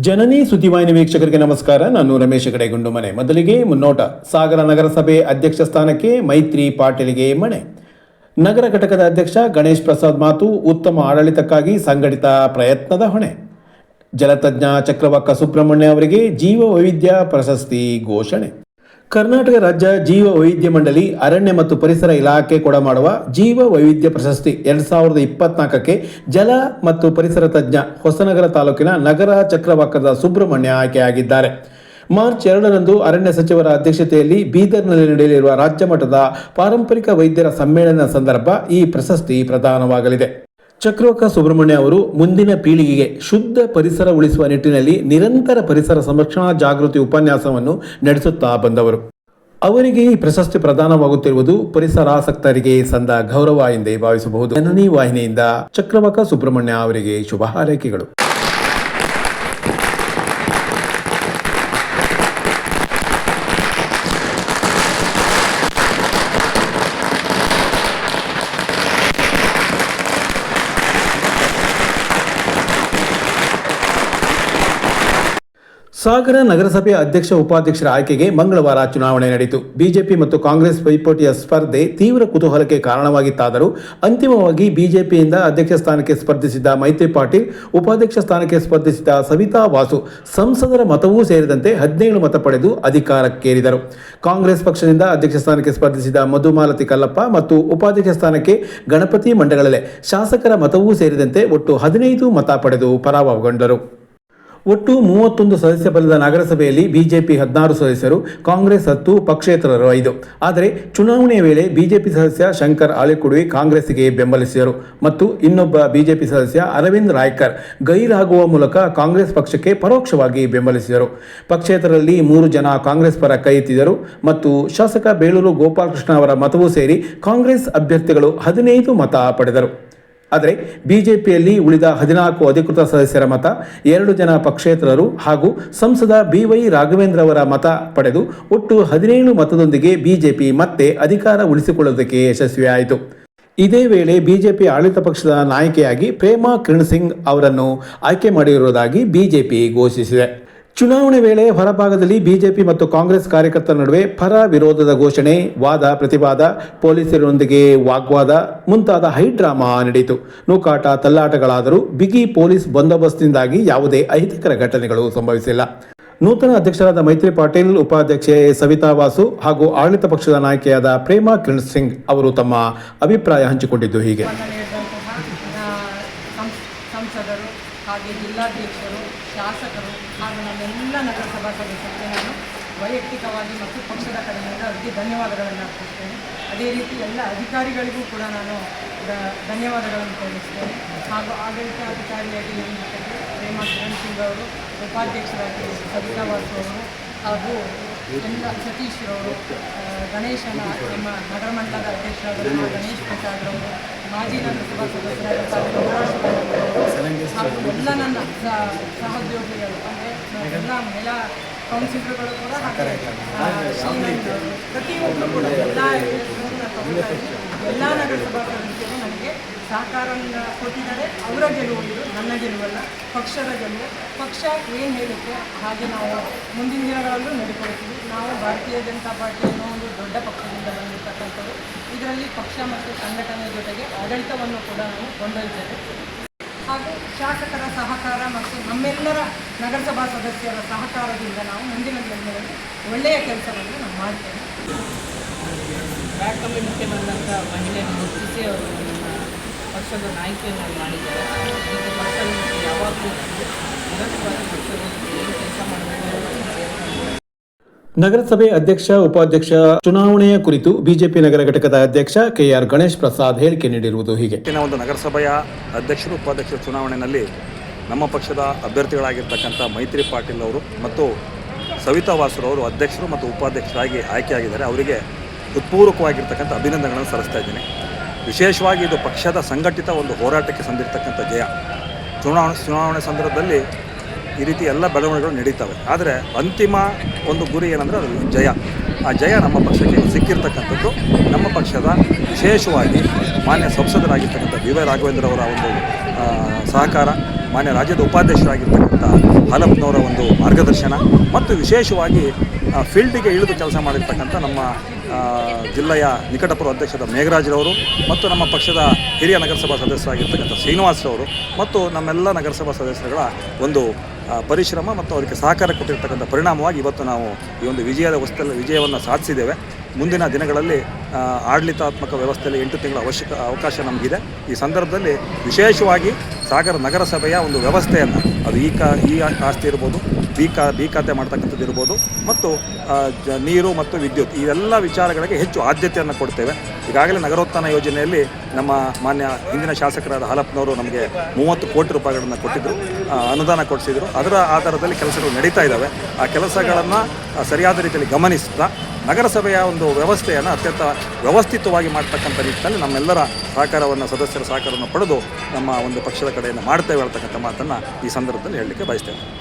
ಜನನಿ ಸುದ್ದಿವಾಹಿನಿ ವೀಕ್ಷಕರಿಗೆ ನಮಸ್ಕಾರ. ನಾನು ರಮೇಶ್ ಗಡೆಗುಂಡು ಮನೆ. ಮೊದಲಿಗೆ ಮುನ್ನೋಟ. ಸಾಗರ ನಗರಸಭೆ ಅಧ್ಯಕ್ಷ ಸ್ಥಾನಕ್ಕೆ ಮೈತ್ರಿ ಪಾಟೀಲ್ಗೆ ಮಣೆ. ನಗರ ಘಟಕದ ಅಧ್ಯಕ್ಷ ಗಣೇಶ್ ಪ್ರಸಾದ್ ಮಾತು ಉತ್ತಮ ಆಡಳಿತಕ್ಕಾಗಿ ಸಂಘಟಿತ ಪ್ರಯತ್ನದ ಹೊಣೆ. ಜಲತಜ್ಞ ಚಕ್ರವಕ್ಕ ಸುಬ್ರಹ್ಮಣ್ಯ ಅವರಿಗೆ ಜೀವ ವೈವಿಧ್ಯ ಪ್ರಶಸ್ತಿ ಘೋಷಣೆ. ಕರ್ನಾಟಕ ರಾಜ್ಯ ಜೀವ ವೈವಿಧ್ಯ ಮಂಡಳಿ, ಅರಣ್ಯ ಮತ್ತು ಪರಿಸರ ಇಲಾಖೆ ಕೊಡಮಾಡುವ ಜೀವ ವೈವಿಧ್ಯ ಪ್ರಶಸ್ತಿ ಎರಡ್ ಸಾವಿರದ ಇಪ್ಪತ್ನಾಲ್ಕಕ್ಕೆ ಜಲ ಮತ್ತು ಪರಿಸರ ತಜ್ಞ ಹೊಸನಗರ ತಾಲೂಕಿನ ನಗರ ಚಕ್ರವಾಕದ ಸುಬ್ರಹ್ಮಣ್ಯ ಆಯ್ಕೆಯಾಗಿದ್ದಾರೆ. ಮಾರ್ಚ್ ಎರಡರಂದು ಅರಣ್ಯ ಸಚಿವರ ಅಧ್ಯಕ್ಷತೆಯಲ್ಲಿ ಬೀದರ್ನಲ್ಲಿ ನಡೆಯಲಿರುವ ರಾಜ್ಯ ಮಟ್ಟದ ಪಾರಂಪರಿಕ ವೈದ್ಯರ ಸಮ್ಮೇಳನ ಸಂದರ್ಭ ಈ ಪ್ರಶಸ್ತಿ ಪ್ರದಾನವಾಗಲಿದೆ. ಚಕ್ರವರ್ಕ ಸುಬ್ರಹ್ಮಣ್ಯ ಅವರು ಮುಂದಿನ ಪೀಳಿಗೆಗೆ ಶುದ್ಧ ಪರಿಸರ ಉಳಿಸುವ ನಿಟ್ಟಿನಲ್ಲಿ ನಿರಂತರ ಪರಿಸರ ಸಂರಕ್ಷಣಾ ಜಾಗೃತಿ ಉಪನ್ಯಾಸವನ್ನು ನಡೆಸುತ್ತಾ ಬಂದವರು. ಅವರಿಗೆ ಈ ಪ್ರಶಸ್ತಿ ಪ್ರದಾನವಾಗುತ್ತಿರುವುದು ಪರಿಸರಾಸಕ್ತರಿಗೆ ಸಂದ ಗೌರವ ಎಂದೇ ಭಾವಿಸಬಹುದು. ಜನನಿ ವಾಹಿನಿಯಿಂದ ಚಕ್ರವರ್ಕ ಸುಬ್ರಹ್ಮಣ್ಯ ಅವರಿಗೆ ಶುಭ ಹಾರೈಕೆಗಳು. ಸಾಗರ ನಗರಸಭೆ ಅಧ್ಯಕ್ಷ ಉಪಾಧ್ಯಕ್ಷರ ಆಯ್ಕೆಗೆ ಮಂಗಳವಾರ ಚುನಾವಣೆ ನಡೆಯಿತು. ಬಿಜೆಪಿ ಮತ್ತು ಕಾಂಗ್ರೆಸ್ ಪೈಪೋಟಿಯ ಸ್ಪರ್ಧೆ ತೀವ್ರ ಕುತೂಹಲಕ್ಕೆ ಕಾರಣವಾಗಿತ್ತಾದರೂ ಅಂತಿಮವಾಗಿ ಬಿಜೆಪಿಯಿಂದ ಅಧ್ಯಕ್ಷ ಸ್ಥಾನಕ್ಕೆ ಸ್ಪರ್ಧಿಸಿದ್ದ ಮೈತ್ರಿ ಪಾಟೀಲ್, ಉಪಾಧ್ಯಕ್ಷ ಸ್ಥಾನಕ್ಕೆ ಸ್ಪರ್ಧಿಸಿದ ಸವಿತಾ ವಾಸು ಸಂಸದರ ಮತವೂ ಸೇರಿದಂತೆ ಹದಿನೇಳು ಮತ ಪಡೆದು ಅಧಿಕಾರಕ್ಕೇರಿದರು. ಕಾಂಗ್ರೆಸ್ ಪಕ್ಷದಿಂದ ಅಧ್ಯಕ್ಷ ಸ್ಥಾನಕ್ಕೆ ಸ್ಪರ್ಧಿಸಿದ ಮಧುಮಾಲತಿ ಕಲ್ಲಪ್ಪ ಮತ್ತು ಉಪಾಧ್ಯಕ್ಷ ಸ್ಥಾನಕ್ಕೆ ಗಣಪತಿ ಮಂಡಗಳಲೆ ಶಾಸಕರ ಮತವೂ ಸೇರಿದಂತೆ ಒಟ್ಟು ಹದಿನೈದು ಮತ ಪಡೆದು ಪರಾಭವಗೊಂಡರು. ಒಟ್ಟು ಮೂವತ್ತೊಂದು ಸದಸ್ಯ ಬಲದ ನಗರಸಭೆಯಲ್ಲಿ ಬಿಜೆಪಿ ಹದಿನಾರು ಸದಸ್ಯರು, ಕಾಂಗ್ರೆಸ್ ಹತ್ತು, ಪಕ್ಷೇತರರು ಐದು. ಆದರೆ ಚುನಾವಣೆ ವೇಳೆ ಬಿಜೆಪಿ ಸದಸ್ಯ ಶಂಕರ್ ಆಳಿಕುಡಿ ಕಾಂಗ್ರೆಸ್ಗೆ ಬೆಂಬಲಿಸಿದರು. ಮತ್ತು ಇನ್ನೊಬ್ಬ ಬಿಜೆಪಿ ಸದಸ್ಯ ಅರವಿಂದ್ ರಾಯ್ಕರ್ ಗೈರಾಗುವ ಮೂಲಕ ಕಾಂಗ್ರೆಸ್ ಪಕ್ಷಕ್ಕೆ ಪರೋಕ್ಷವಾಗಿ ಬೆಂಬಲಿಸಿದರು. ಪಕ್ಷೇತರರಲ್ಲಿ ಮೂರು ಜನ ಕಾಂಗ್ರೆಸ್ ಪರ ಕೈ ಮತ್ತು ಶಾಸಕ ಬೇಳೂರು ಗೋಪಾಲಕೃಷ್ಣ ಅವರ ಮತವೂ ಸೇರಿ ಕಾಂಗ್ರೆಸ್ ಅಭ್ಯರ್ಥಿಗಳು ಹದಿನೈದು ಮತ ಪಡೆದರು. ಆದರೆ ಬಿಜೆಪಿಯಲ್ಲಿ ಉಳಿದ ಹದಿನಾಲ್ಕು ಅಧಿಕೃತ ಸದಸ್ಯರ ಮತ ಎರಡು ಜನ ಪಕ್ಷೇತರರು ಹಾಗೂ ಸಂಸದ ಬಿವೈ ರಾಘವೇಂದ್ರ ಅವರ ಮತ ಪಡೆದು ಒಟ್ಟು ಹದಿನೇಳು ಮತದೊಂದಿಗೆ ಬಿಜೆಪಿ ಮತ್ತೆ ಅಧಿಕಾರ ಉಳಿಸಿಕೊಳ್ಳುವುದಕ್ಕೆ ಯಶಸ್ವಿಯಾಯಿತು. ಇದೇ ವೇಳೆ ಬಿಜೆಪಿ ಆಡಳಿತ ಪಕ್ಷದ ನಾಯಕಿಯಾಗಿ ಪ್ರೇಮಾ ಕಿರಣ್ ಸಿಂಗ್ ಅವರನ್ನು ಆಯ್ಕೆ ಮಾಡಿರುವುದಾಗಿ ಬಿಜೆಪಿ ಘೋಷಿಸಿದೆ. ಚುನಾವಣೆ ವೇಳೆ ಹೊರಭಾಗದಲ್ಲಿ ಬಿಜೆಪಿ ಮತ್ತು ಕಾಂಗ್ರೆಸ್ ಕಾರ್ಯಕರ್ತರ ನಡುವೆ ಪರ ವಿರೋಧದ ಘೋಷಣೆ, ವಾದ, ಪ್ರತಿವಾದ, ಪೊಲೀಸರೊಂದಿಗೆ ವಾಗ್ವಾದ ಮುಂತಾದ ಹೈಡ್ರಾಮಾ ನಡೆಯಿತು. ನೂಕಾಟ ತಲ್ಲಾಟಗಳಾದರೂ ಬಿಗಿ ಪೊಲೀಸ್ ಬಂದೋಬಸ್ತ್ನಿಂದಾಗಿ ಯಾವುದೇ ಅಹಿತಕರ ಘಟನೆಗಳು ಸಂಭವಿಸಿಲ್ಲ. ನೂತನ ಅಧ್ಯಕ್ಷರಾದ ಮೈತ್ರಿ ಪಾಟೀಲ್, ಉಪಾಧ್ಯಕ್ಷೆ ಸವಿತಾ ವಾಸು ಹಾಗೂ ಆಡಳಿತ ಪಕ್ಷದ ನಾಯಕಿಯಾದ ಪ್ರೇಮಾ ಕಿರಣ್ ಸಿಂಗ್ ಅವರು ತಮ್ಮ ಅಭಿಪ್ರಾಯ ಹಂಚಿಕೊಂಡಿದ್ದು ಹೀಗೆ. ಸಂಸದರು ಹಾಗೆ ಜಿಲ್ಲಾಧ್ಯಕ್ಷರು, ಶಾಸಕರು ಹಾಗೂ ನಮ್ಮೆಲ್ಲ ನಗರಸಭಾ ಸದಸ್ಯರಿಗೆ ನಾನು ವೈಯಕ್ತಿಕವಾಗಿ ಮತ್ತು ಪಕ್ಷದ ಕಡೆಯಿಂದ ಅವರಿಗೆ ಧನ್ಯವಾದಗಳನ್ನು ಅರ್ಪಿಸ್ತೇನೆ. ಅದೇ ರೀತಿ ಎಲ್ಲ ಅಧಿಕಾರಿಗಳಿಗೂ ಕೂಡ ನಾನು ಧನ್ಯವಾದಗಳನ್ನು ತಿಳಿಸ್ತೇನೆ. ಹಾಗೂ ಆಡಳಿತಾಧಿಕಾರಿಯಾಗಿ ನೇಮಿಸಿದ ಪ್ರೇಮಾ ಕಿರಣ್ ಸಿಂಗ್ ಅವರು, ಉಪಾಧ್ಯಕ್ಷರಾಗಿ ಸವಿತಾ ವಾಸು ಅವರು ಹಾಗೂ ಎಲ್ಲ ಸತೀಶ್ರವರು ಗಣೇಶನ ನಮ್ಮ ನಗರ ಮಂಡಲದ ಅಧ್ಯಕ್ಷರಾದ ಗಣೇಶ್ ಪ್ರಸಾದ್ ಅವರು ಮಾಜಿ ನಗರಸಭಾ ಸದಸ್ಯರಾದ ಹಾಗೂ ಎಲ್ಲ ನನ್ನ ಸಹ- ಸಹೋದ್ಯೋಗಿಗಳು ಅಂದರೆ ಎಲ್ಲ ಮಹಿಳಾ ಕೌನ್ಸಿಲರ್ಗಳು ಕೂಡ ಪ್ರತಿಯೊಬ್ಬರು ಕೂಡ ಎಲ್ಲ. ಎಲ್ಲ ನಗರಸಭಾ ಸದಸ್ಯರು ನನಗೆ ಸಹಕಾರವನ್ನು ಕೊಟ್ಟಿದ್ದಾರೆ ಅವರ ಗೆಲುವು ನನ್ನ ಗೆಲುವಲ್ಲ ಪಕ್ಷದ ಗೆಲುವು ಪಕ್ಷ ಏನು ಹೇಳುತ್ತೆ ಹಾಗೆ ನಾವು ಮುಂದಿನ ದಿನಗಳಲ್ಲೂ ನಡೆಕೊಳ್ತೀವಿ ನಾವು ಭಾರತೀಯ ಜನತಾ ಪಾರ್ಟಿ ಅನ್ನೋ ಒಂದು ದೊಡ್ಡ ಪಕ್ಷದಿಂದ ಬಂದಿರತಕ್ಕಂಥದ್ದು ಇದರಲ್ಲಿ ಪಕ್ಷ ಮತ್ತು ಸಂಘಟನೆ ಜೊತೆಗೆ ಆಡಳಿತವನ್ನು ಕೂಡ ನಾವು ಕೊಂಡೊಯ್ತೇವೆ ಹಾಗೂ ಶಾಸಕರ ಸಹಕಾರ ಮತ್ತು ನಮ್ಮೆಲ್ಲರ ನಗರಸಭಾ ಸದಸ್ಯರ ಸಹಕಾರದಿಂದ ನಾವು ಮುಂದಿನ ದಿನಗಳಲ್ಲಿ ಒಳ್ಳೆಯ ಕೆಲಸವನ್ನು ನಾವು ಮಾಡ್ತೇವೆ. ಬ್ಯಾಕ್ ಮುಖ್ಯ ಬಂದಂಥ ಮಹಿಳೆಯನ್ನು ಗುರುತಿಸಿ ಅವರು ನಮ್ಮ ಪಕ್ಷದ ನಾಯಕಿಯನ್ನು ಮಾಡಿದ್ದಾರೆ. ಪಕ್ಷದ ಯಾವಾಗಲೂ ನಿರಂತರವಾಗಿ ಪಕ್ಷದ ಏನು ಕೆಲಸ ಮಾಡಬೇಕು ನಗರಸಭೆ ಅಧ್ಯಕ್ಷ, ಉಪಾಧ್ಯಕ್ಷ ಚುನಾವಣೆಯ ಕುರಿತು ಬಿಜೆಪಿ ನಗರ ಘಟಕದ ಅಧ್ಯಕ್ಷ ಕೆಆರ್ ಗಣೇಶ್ ಪ್ರಸಾದ್ ಹೇಳಿಕೆ ನೀಡಿರುವುದು ಹೀಗೆ. ಒಂದು ನಗರಸಭೆಯ ಅಧ್ಯಕ್ಷರು, ಉಪಾಧ್ಯಕ್ಷರ ಚುನಾವಣೆಯಲ್ಲಿ ನಮ್ಮ ಪಕ್ಷದ ಅಭ್ಯರ್ಥಿಗಳಾಗಿರ್ತಕ್ಕಂಥ ಮೈತ್ರಿ ಪಾಟೀಲ್ ಅವರು ಮತ್ತು ಸವಿತಾ ಅವರು ಅಧ್ಯಕ್ಷರು ಮತ್ತು ಉಪಾಧ್ಯಕ್ಷರಾಗಿ ಆಯ್ಕೆಯಾಗಿದ್ದಾರೆ. ಅವರಿಗೆ ಹೃತ್ಪೂರ್ವಕವಾಗಿರ್ತಕ್ಕಂಥ ಅಭಿನಂದನೆಗಳನ್ನು ಸಲ್ಲಿಸ್ತಾ ಇದ್ದೀನಿ. ವಿಶೇಷವಾಗಿ ಇದು ಪಕ್ಷದ ಸಂಘಟಿತ ಒಂದು ಹೋರಾಟಕ್ಕೆ ಸಂದಿರ್ತಕ್ಕಂಥ ಜಯ. ಚುನಾವಣೆ ಚುನಾವಣೆ ಸಂದರ್ಭದಲ್ಲಿ ಈ ರೀತಿ ಎಲ್ಲ ಬೆಳವಣಿಗೆಗಳು ನಡೀತವೆ. ಆದರೆ ಅಂತಿಮ ಒಂದು ಗುರಿ ಏನಂದರೆ ಅದು ಜಯ. ಆ ಜಯ ನಮ್ಮ ಪಕ್ಷಕ್ಕೆ ಸಿಕ್ಕಿರ್ತಕ್ಕಂಥದ್ದು, ನಮ್ಮ ಪಕ್ಷದ ವಿಶೇಷವಾಗಿ ಮಾನ್ಯ ಸಂಸದರಾಗಿರ್ತಕ್ಕಂಥ ಬಿ ವೈ ರಾಘವೇಂದ್ರ ಅವರ ಒಂದು ಸಹಕಾರ, ಮಾನ್ಯ ರಾಜ್ಯದ ಉಪಾಧ್ಯಕ್ಷರಾಗಿರ್ತಕ್ಕಂಥ ಹಲಪ್ನವರ ಒಂದು ಮಾರ್ಗದರ್ಶನ, ಮತ್ತು ವಿಶೇಷವಾಗಿ ಫೀಲ್ಡಿಗೆ ಇಳಿದು ಕೆಲಸ ಮಾಡಿರ್ತಕ್ಕಂಥ ನಮ್ಮ ಜಿಲ್ಲೆಯ ನಿಕಟಪುರ ಅಧ್ಯಕ್ಷರ ಮೇಘರಾಜ್ರವರು ಮತ್ತು ನಮ್ಮ ಪಕ್ಷದ ಹಿರಿಯ ನಗರಸಭಾ ಸದಸ್ಯರಾಗಿರ್ತಕ್ಕಂಥ ಶ್ರೀನಿವಾಸ್ರವರು ಮತ್ತು ನಮ್ಮೆಲ್ಲ ನಗರಸಭಾ ಸದಸ್ಯರುಗಳ ಒಂದು ಪರಿಶ್ರಮ ಮತ್ತು ಅವರಿಗೆ ಸಹಕಾರ ಕೊಟ್ಟಿರ್ತಕ್ಕಂಥ ಪರಿಣಾಮವಾಗಿ ಇವತ್ತು ನಾವು ಈ ಒಂದು ವಿಜಯದ ವಸ್ತಲ್ಲಿ ವಿಜಯವನ್ನು ಸಾಧಿಸಿದ್ದೇವೆ. ಮುಂದಿನ ದಿನಗಳಲ್ಲಿ ಆಡಳಿತಾತ್ಮಕ ವ್ಯವಸ್ಥೆಯಲ್ಲಿ ಎಂಟು ತಿಂಗಳ ಅವಶ್ಯಕ, ಅವಕಾಶ ನಮಗಿದೆ. ಈ ಸಂದರ್ಭದಲ್ಲಿ ವಿಶೇಷವಾಗಿ ಸಾಗರ ನಗರಸಭೆಯ ಒಂದು ವ್ಯವಸ್ಥೆಯನ್ನು ಅದು ಈ ಕಾ, ಈ ಆಸ್ತಿ ಇರ್ಬೋದು, ಬಿ ಕಾ, ಬಿ ಖಾತೆ ಮಾಡ್ತಕ್ಕಂಥದ್ದು ಇರ್ಬೋದು, ಮತ್ತು ನೀರು ಮತ್ತು ವಿದ್ಯುತ್ ಈ ಎಲ್ಲ ವಿಚಾರಗಳಿಗೆ ಹೆಚ್ಚು ಆದ್ಯತೆಯನ್ನು ಕೊಡ್ತೇವೆ. ಈಗಾಗಲೇ ನಗರೋತ್ಥಾನ ಯೋಜನೆಯಲ್ಲಿ ನಮ್ಮ ಮಾನ್ಯ ಹಿಂದಿನ ಶಾಸಕರಾದ ಹಾಲಪ್ಪನವರು ನಮಗೆ ಮೂವತ್ತು ಕೋಟಿ ರೂಪಾಯಿಗಳನ್ನು ಕೊಟ್ಟಿದ್ದರು ಅನುದಾನ ಕೊಡಿಸಿದರು. ಅದರ ಆಧಾರದಲ್ಲಿ ಕೆಲಸಗಳು ನಡೀತಾ ಇದ್ದಾವೆ ಆ ಕೆಲಸಗಳನ್ನು ಸರಿಯಾದ ರೀತಿಯಲ್ಲಿ ಗಮನಿಸ್ತಾ, ನಗರಸಭೆಯ ಒಂದು ವ್ಯವಸ್ಥೆಯನ್ನು ಅತ್ಯಂತ ವ್ಯವಸ್ಥಿತವಾಗಿ ಮಾಡ್ತಕ್ಕಂಥ ನಿಟ್ಟಿನಲ್ಲಿ ನಮ್ಮೆಲ್ಲರ ಸಹಕಾರವನ್ನು, ಸದಸ್ಯರ ಸಹಕಾರವನ್ನು ಪಡೆದು ನಮ್ಮ ಒಂದು ಪಕ್ಷದ ಕಡೆಯಿಂದ ಮಾಡ್ತೇವೆ ಹೇಳ್ತಕ್ಕಂಥ ಮಾತನ್ನು ಈ ಸಂದರ್ಭದಲ್ಲಿ ಹೇಳಲಿಕ್ಕೆ ಬಯಸ್ತೇವೆ.